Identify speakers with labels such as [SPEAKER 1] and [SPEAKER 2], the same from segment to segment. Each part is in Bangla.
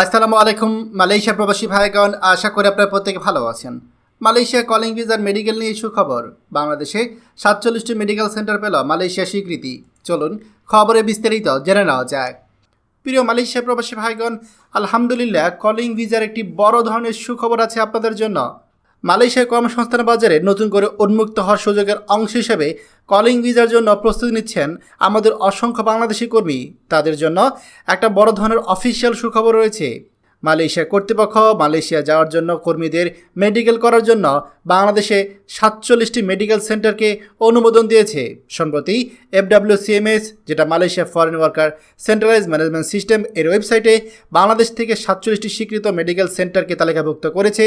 [SPEAKER 1] আসসালামু আলাইকুম, মালয়েশিয়া প্রবাসী ভাইগণ, আশা করি আপনারা প্রত্যেকে ভালো আছেন। মালয়েশিয়া কলিং ভিসার মেডিকেল নিয়ে সুখবর বাংলাদেশে সাতচল্লিশটি মেডিকেল সেন্টার পেল মালয়েশিয়া স্বীকৃতি। চলুন খবরে বিস্তারিত জেনে নেওয়া যাক। প্রিয় মালয়েশিয়া প্রবাসী ভাইগণ, আলহামদুলিল্লাহ কলিং ভিজার একটি বড় ধরনের সুখবর আছে আপনাদের জন্য। মালয়েশিয়ার কর্মসংস্থান বাজারে নতুন করে উন্মুক্ত হওয়ার সুযোগের অংশ হিসেবে কলিং ভিজার জন্য প্রস্তুতি নিচ্ছেন আমাদের অসংখ্য বাংলাদেশি কর্মী। তাদের জন্য একটা বড় ধরনের অফিসিয়াল সুখবর রয়েছে। মালয়েশিয়া কর্তৃপক্ষ মালয়েশিয়া যাওয়ার জন্য কর্মীদের মেডিকেল করার জন্য বাংলাদেশে সাতচল্লিশটি মেডিকেল সেন্টারকে অনুমোদন দিয়েছে। সম্প্রতি F W C M S যেটা Malaysia foreign worker centralize management system এর ওয়েবসাইটে বাংলাদেশ থেকে সাতচল্লিশটি স্বীকৃত মেডিকেল সেন্টারকে তালিকাভুক্ত করেছে,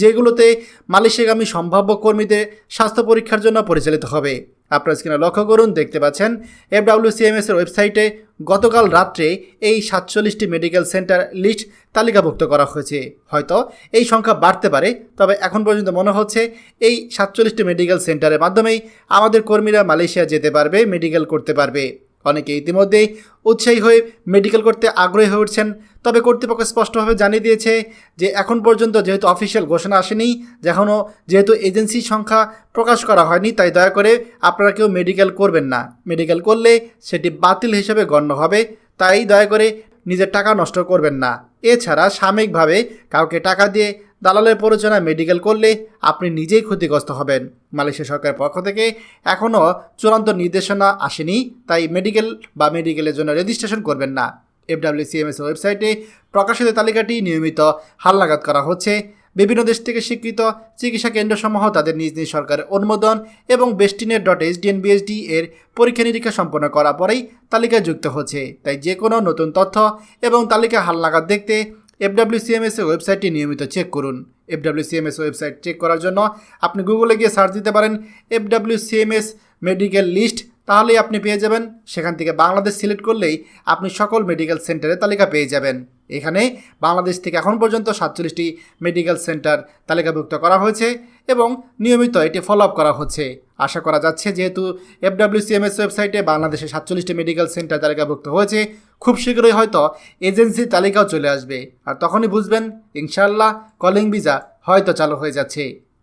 [SPEAKER 1] যেগুলোতে মালয়েশিয়াগামী সম্ভাব্য কর্মীদের স্বাস্থ্য পরীক্ষার জন্য পরিচালিত হবে। আপনারা স্ক্রিনে লক্ষ্য করুন, দেখতে পাচ্ছেন এফডাব্লিউসিএমএস এর ওয়েবসাইটে গতকাল রাত্রে এই সাতচল্লিশটি মেডিকেল সেন্টার লিস্ট তালিকাভুক্ত করা হয়েছে। হয়তো এই সংখ্যা বাড়তে পারে, তবে এখন পর্যন্ত মনে হচ্ছে এই সাতচল্লিশটি মেডিকেল সেন্টারের মাধ্যমেই আমাদের কর্মীরা মালয়েশিয়া যেতে পারবে মেডিকেল করতে পারবে। অনেকে ইতিমধ্যেই উৎসাহী হয়ে মেডিকেল করতে আগ্রহী হয়ে উঠছেন। তবে কর্তৃপক্ষ স্পষ্টভাবে জানিয়ে দিয়েছে যে, এখন পর্যন্ত যেহেতু অফিসিয়াল ঘোষণা আসেনি যেখনও যেহেতু এজেন্সি সংখ্যা প্রকাশ করা হয়নি, তাই দয়া করে আপনারা কেউ মেডিকেল করবেন না। মেডিকেল করলে সেটি বাতিল হিসেবে গণ্য হবে। তাই দয়া করে নিজের টাকা নষ্ট করবেন না। এছাড়া সাময়িকভাবে কাউকে টাকা দিয়ে দালালের প্ররোচনা মেডিকেল করলে আপনি নিজেই ক্ষতিগ্রস্ত হবেন। মালয়েশিয়া সরকারের পক্ষ থেকে এখনও চূড়ান্ত নির্দেশনা আসেনি, তাই মেডিকেল বা মেডিকেলের জন্য রেজিস্ট্রেশন করবেন না। এফডাব্লিউসিএমএস ওয়েবসাইটে প্রকাশিত তালিকাটি নিয়মিত হালনাগাদ করা হচ্ছে। বিভিন্ন দেশ থেকে স্বীকৃত চিকিৎসা কেন্দ্রসমূহ তাদের নিজ নিজ সরকারের অনুমোদন এবং বেস্টিনের ডট এসডিএন বিএসডি এর পরীক্ষা নিরীক্ষা সম্পন্ন করার পরেই তালিকায় যুক্ত হচ্ছে। তাই যে কোনো নতুন তথ্য এবং তালিকা হালনাগাদ দেখতে এফডাব্লিউসিএমএস ওয়েবসাইটটি নিয়মিত চেক করুন। এফডাব্লিউসিএমএস ওয়েবসাইট চেক করার জন্য আপনি গুগলে গিয়ে সার্চ দিতে পারেন এফডাব্লিউসিএমএস মেডিকেল লিস্ট তাহলেই আপনি পেয়ে যাবেন। সেখান থেকে বাংলাদেশ সিলেক্ট করলেই আপনি সকল মেডিকেল সেন্টারের তালিকা পেয়ে যাবেন। এখানে বাংলাদেশ থেকে এখন পর্যন্ত সাতচল্লিশটি মেডিকেল সেন্টার তালিকাভুক্ত করা হয়েছে এবং নিয়মিত এটি ফলো আপ করা হচ্ছে। আশা করা যাচ্ছে যেহেতু এফডাব্লিউসিএমএস ওয়েবসাইটে বাংলাদেশে সাতচল্লিশটি মেডিকেল সেন্টার তালিকাভুক্ত হয়েছে, খুব শীঘ্রই হয়তো এজেন্সির তালিকাও চলে আসবে। আর তখনই বুঝবেন ইনশাল্লাহ কলিং ভিসা হয়তো চালু হয়ে যাচ্ছে।